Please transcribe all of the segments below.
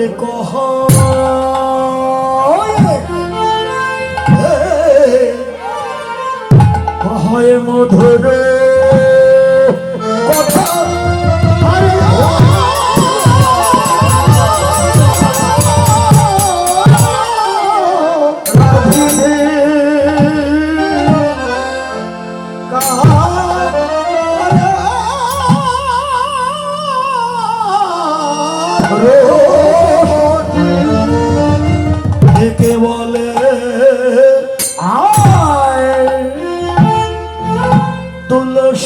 করে কহ কহয় মধুরে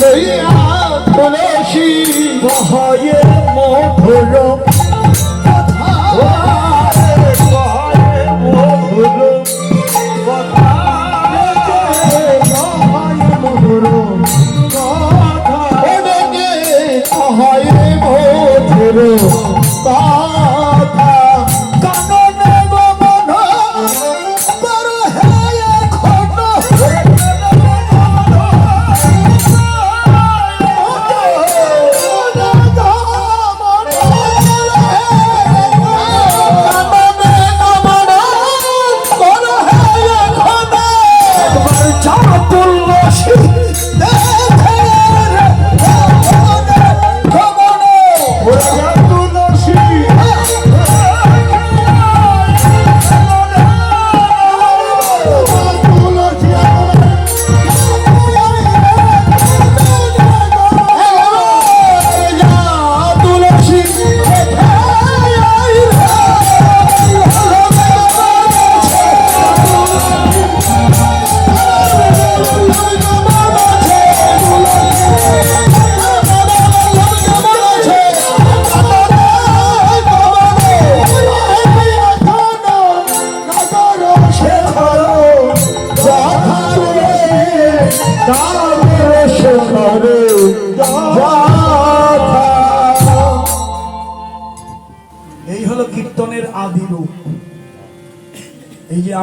লইয়া তুলসী ভয়ে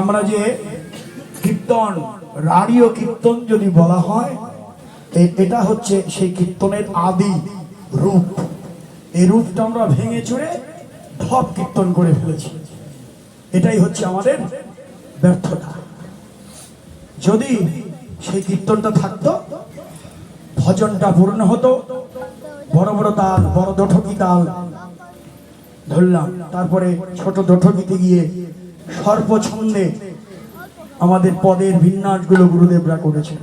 আমরা যে কীর্তন রাড়ীয় কীর্তন যদি বলা হয় এটা হচ্ছে সেই কীর্তনের আদি রূপ। এই রূপটা আমরা ভেঙে চুড়ে ঢপ কীর্তন করে ফেলেছি। এটাই হচ্ছে আমাদের ব্যর্থতা। যদি সেই কীর্তনটা থাকতো, ভজনটা পূর্ণ হতো, বড় বড় তাল, বড় দঠকি তাল ধরলাম, তারপরে ছোট দঠকিতে গিয়ে সর্বছন্দে আমাদের পদের বিন্যাসগুলো গুরুদেবরা করেছেন।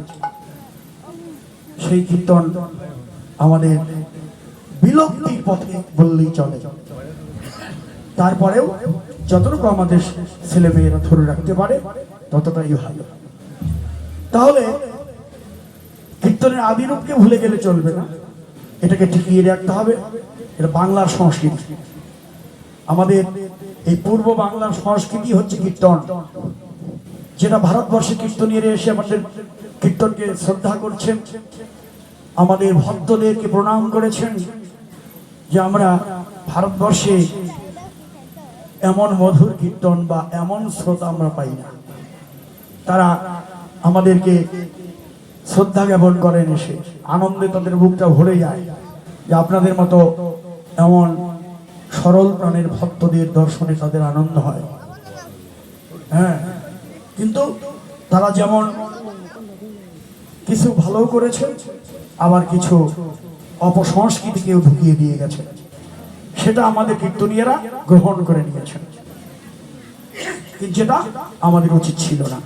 সেই কীর্তন আমাদের বিলুপ্তির পথে বললেই চলে। তারপরেও যতটুকু আমাদের ছেলে মেয়েরা ধরে রাখতে পারে, ততটাই ভালো। তাহলে কীর্তনের আদিরূপকে ভুলে গেলে চলবে না। এটাকে টিকিয়ে রাখতে হবে। এটা বাংলার সংস্কৃতি। আমাদের এই পূর্ব বাংলার সংস্কৃতি হচ্ছে কীর্তন। যেটা ভারতবর্ষে কীর্তনীয়রা এসে আমাদের কীর্তনকে শ্রদ্ধা করছেন, আমাদের ভক্তদেরকে প্রণাম করেছেন যে আমরা ভারতবর্ষে এমন মধুর কীর্তন বা এমন শ্রোতা আমরা পাই না। তারা আমাদেরকে শ্রদ্ধা জ্ঞাপন করেন এসে। আনন্দে তাদের বুকটা ভরে যায় যে আপনাদের মতো এমন সরল প্রাণের ভক্তদের দর্শনে তাদের আনন্দ হয়। হ্যাঁ কিন্তু তারা যেমন কিছু ভালো করেছে, আবার কিছু অপসংস্কৃতিকেও ঢুকিয়ে দিয়ে গেছে। সেটা আমাদের কীর্তনীয়রা গ্রহণ করে নিয়েছেন যেটা আমাদের উচিত ছিল না।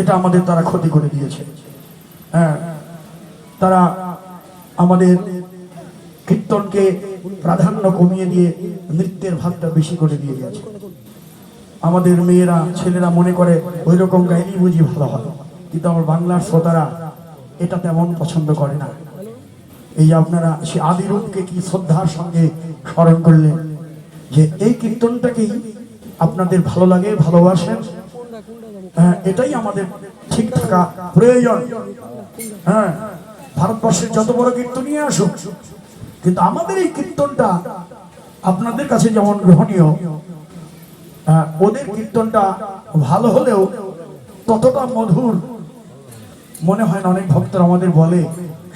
এটা আমাদের তারা ক্ষতি করে দিয়েছে। হ্যাঁ তারা আমাদের কীর্তনকে প্রাধান্য কমিয়ে দিয়ে নৃত্যের ভাগটা বেশি করে দিয়ে গেছে। আমাদের মেয়েরা, ছেলেরা মনে করে ওই রকম গাইলেই বুঝি ভালো হয়। কিন্তু আমার বাংলার শ্রোতারা এটা তেমন পছন্দ করে না। এই আপনারা সে আদিরূপকে কি শ্রদ্ধার সঙ্গে স্মরণ করলেন? যে এই কীর্তনটাকেই আপনাদের ভালো লাগে, ভালোবাসেন? হ্যাঁ এটাই আমাদের ঠিক থাকা প্রয়োজন। হ্যাঁ ভারতবর্ষের যত বড় কীর্তনই আসুক কিন্তু আমাদের এই কীর্তনটা আপনাদের কাছে যেমন গ্রহণীয় হ্যাঁ, ওদের কীর্তনটা ভালো হলেও ততটা মধুর মনে হয় না অনেক ভক্তরা আমাদের বলে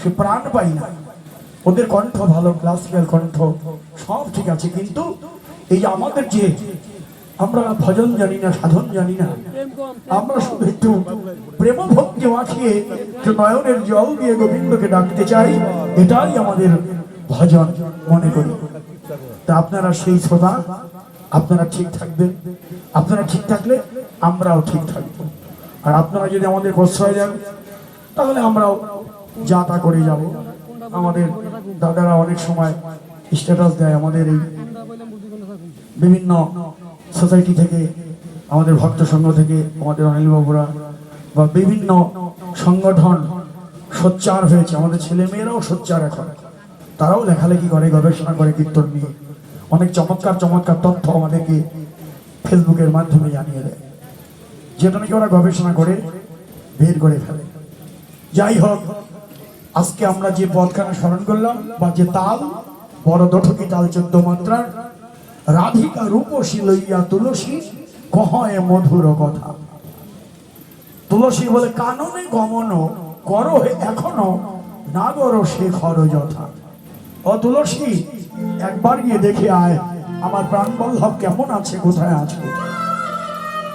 সে প্রাণ পাই না। ওদের কণ্ঠ ভালো ক্লাসিক্যাল কণ্ঠ সব ঠিক আছে কিন্তু এই আমাদের যে আমরা ভজন জানি না সাধন জানি না আমরা শুধু একটু প্রেম ভক্তি মাখিয়ে নয়নের জল দিয়ে গোবিন্দকে ডাকতে চাই এটাই আমাদের ভজন মনে করি। তা আপনারা সেই শ্রোতা, আপনারা ঠিক থাকবেন। আপনারা ঠিক থাকলে আমরাও ঠিক থাকব। আর আপনারা যদি আমাদের প্রশ্রয় দেন, তাহলে আমরাও যা তা করে যাব। আমাদের দাদারা অনেক সময় স্ট্যাটাস দেয় আমাদের এই বিভিন্ন সোসাইটি থেকে, আমাদের ভক্ত সংঘ থেকে, আমাদের অনিল বাবুরা বা বিভিন্ন সংগঠন সোচ্চার হয়েছে। আমাদের ছেলে মেয়েরাও সোচ্চার এখন। তারাও লেখালেখি করে, গবেষণা করে, কীর্তন নিয়ে। অনেক চমৎকার চমৎকার তথ্য আমাদেরকে ফেসবুকের মাধ্যমে জানিয়ে দেয়। যেটা নাকি ওরা গবেষণা করে, বের করে ফেলে। যাই হোক, আজকে আমরা যে পদখানা স্মরণ করলাম, বা যে তাল, বড় দঠকি তাল চোদ্দ মাত্রার রাধিকা রূপসী লইয়া তুলসী, কহয়ে মধুর কথা। তুলসী বলে, কাননে গমন করো এখনও, নাগর শেখর যথা। ও তুলসী একবার গিয়ে দেখে আয় আমার প্রাণ বল্লভ কেমন আছে কোথায় আছে?